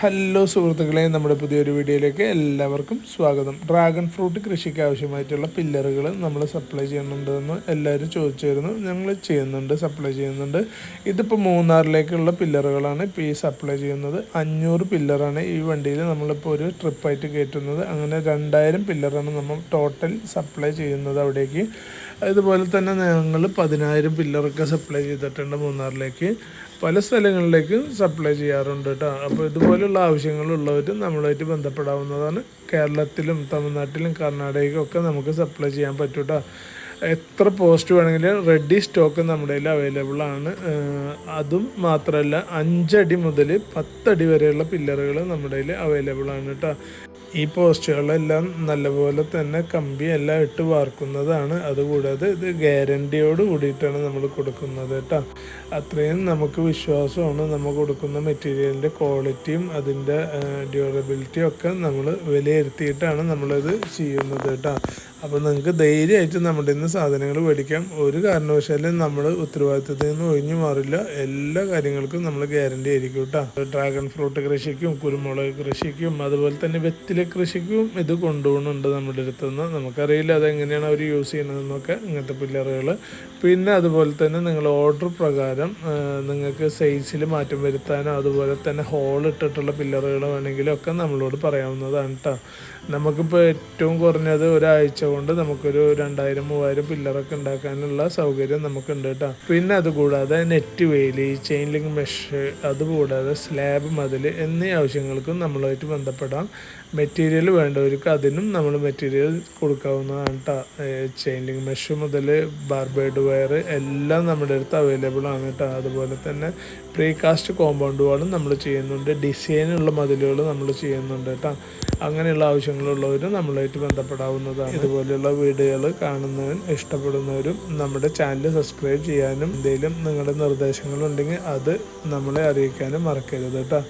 Hello സുഹൃത്തുക്കളെ. നമ്മുടെ പുതിയൊരു വീഡിയോയിലേക്ക് എല്ലാവർക്കും സ്വാഗതം. ഡ്രാഗൺ ഫ്രൂട്ട് കൃഷിക്ക് ആവശ്യമായിട്ടുള്ള പില്ലറുകൾ നമ്മൾ സപ്ലൈ ചെയ്യുന്നുണ്ടെന്ന് എല്ലാവരും ചോദിച്ചിരുന്നു. ഞങ്ങൾ ചെയ്യുന്നുണ്ട് സപ്ലൈ ചെയ്യുന്നുണ്ട്. ഇതിപ്പോൾ മൂന്നാറിലേക്കുള്ള പില്ലറുകളാണ് ഇപ്പോൾ ഈ സപ്ലൈ ചെയ്യുന്നത്. അഞ്ഞൂറ് പില്ലറാണ് ഈ വണ്ടിയിൽ നമ്മളിപ്പോൾ ഒരു ട്രിപ്പായിട്ട് കയറ്റുന്നത്. അങ്ങനെ രണ്ടായിരം പില്ലറാണ് നമ്മൾ ടോട്ടൽ സപ്ലൈ ചെയ്യുന്നത് അവിടേക്ക്. അതുപോലെ തന്നെ ഞങ്ങൾ പതിനായിരം പില്ലറൊക്കെ സപ്ലൈ ചെയ്തിട്ടുണ്ട് മൂന്നാറിലേക്ക്. പല സ്ഥലങ്ങളിലേക്കും സപ്ലൈ ചെയ്യാറുണ്ട് കേട്ടോ. അപ്പോൾ ഇതുപോലുള്ള ആവശ്യങ്ങളുള്ളവർ നമ്മളുമായിട്ട് ബന്ധപ്പെടാവുന്നതാണ്. കേരളത്തിലും തമിഴ്നാട്ടിലും കർണാടകയ്ക്കും ഒക്കെ നമുക്ക് സപ്ലൈ ചെയ്യാൻ പറ്റൂട്ടോ. എത്ര പോസ്റ്റ് വേണമെങ്കിലും റെഡി സ്റ്റോക്ക് നമ്മുടെ കയ്യിൽ അവൈലബിൾ ആണ്. അതും മാത്രമല്ല അഞ്ചടി മുതൽ പത്തടി വരെയുള്ള പില്ലറുകൾ നമ്മുടെ കയ്യിൽ അവൈലബിൾ ആണ് കേട്ടോ ഈ പോസ്റ്റുകളെല്ലാം നല്ലപോലെ തന്നെ കമ്പി എല്ലാം ഇട്ട് വാർക്കുന്നതാണ്. അതുകൂടാതെ ഇത് ഗ്യാരണ്ടിയോട് കൂടിയിട്ടാണ് നമ്മൾ കൊടുക്കുന്നത് കേട്ടോ. അത്രയും നമുക്ക് വിശ്വാസമാണ് നമ്മൾ കൊടുക്കുന്ന മെറ്റീരിയലിന്റെ ക്വാളിറ്റിയും അതിന്റെ ഡ്യൂറബിലിറ്റിയും ഒക്കെ നമ്മൾ വിലയിരുത്തിയിട്ടാണ് നമ്മളിത് ചെയ്യുന്നത് കേട്ടോ. അപ്പോൾ നിങ്ങൾക്ക് ധൈര്യമായിട്ട് നമ്മുടെ ഇന്ന് സാധനങ്ങൾ മേടിക്കാം. ഒരു കാരണവശാലും നമ്മൾ ഉത്തരവാദിത്തത്തിൽ നിന്ന് ഒഴിഞ്ഞു മാറില്ല. എല്ലാ കാര്യങ്ങൾക്കും നമ്മൾ ഗ്യാരണ്ടി ആയിരിക്കും കേട്ടോ ഡ്രാഗൺ ഫ്രൂട്ട് കൃഷിക്കും കുരുമുളക് കൃഷിക്കും അതുപോലെ തന്നെ വെറ്റില കൃഷിക്കും ഇത് കൊണ്ടുപോകുന്നുണ്ട് നമ്മുടെ അടുത്തുനിന്ന്. നമുക്കറിയില്ല അതെങ്ങനെയാണ് അവർ യൂസ് ചെയ്യുന്നതെന്നൊക്കെ ഇങ്ങനത്തെ പില്ലറുകൾ പിന്നെ അതുപോലെ തന്നെ നിങ്ങൾ ഓർഡർ പ്രകാരം നിങ്ങൾക്ക് സൈസിൽ മാറ്റം വരുത്താനോ അതുപോലെ തന്നെ ഹോൾ ഇട്ടിട്ടുള്ള പില്ലറുകൾ വേണമെങ്കിലും ഒക്കെ നമ്മളോട് പറയാവുന്നതാണ് കേട്ടോ നമുക്കിപ്പോൾ ഏറ്റവും കുറഞ്ഞത് ഒരാഴ്ച കൊണ്ട് നമുക്കൊരു രണ്ടായിരം മൂവായിരം പില്ലറൊക്കെ ഉണ്ടാക്കാനുള്ള സൗകര്യം നമുക്കുണ്ട് കേട്ടോ. പിന്നെ അതുകൂടാതെ നെറ്റ് വേലി ചെയിൻ ലിങ്ക് മെഷ് അതുകൂടാതെ സ്ലാബ് മതിൽ എന്നീ ആവശ്യങ്ങൾക്കും നമ്മളുമായിട്ട് ബന്ധപ്പെടാം. മെറ്റീരിയൽ വേണ്ടവർക്ക് അതിനും നമ്മൾ മെറ്റീരിയൽ കൊടുക്കാവുന്നതാണ് കേട്ടോ. ചെയിൻ ലിങ്ക് മെഷ് മുതൽ ബാർബേഡ് വയർ എല്ലാം നമ്മുടെ അടുത്ത് അവൈലബിൾ ആണ് കേട്ടോ. അതുപോലെ തന്നെ പ്രീകാസ്റ്റ് കോമ്പൗണ്ട് വാളും നമ്മൾ ചെയ്യുന്നുണ്ട്. ഡിസൈനുള്ള മതിലുകൾ നമ്മൾ ചെയ്യുന്നുണ്ട് കേട്ടോ. അങ്ങനെയുള്ള ആവശ്യങ്ങളുള്ളവരും നമ്മളായിട്ട് ബന്ധപ്പെടാവുന്നതാണ്. ഇതുപോലെയുള്ള വീഡിയോകൾ കാണുന്നവരും ഇഷ്ടപ്പെടുന്നവരും നമ്മുടെ ചാനൽ സബ്സ്ക്രൈബ് ചെയ്യാനും എന്തെങ്കിലും നിങ്ങളുടെ നിർദ്ദേശങ്ങളുണ്ടെങ്കിൽ അത് നമ്മളെ അറിയിക്കാനും മറക്കരുത് കേട്ടോ.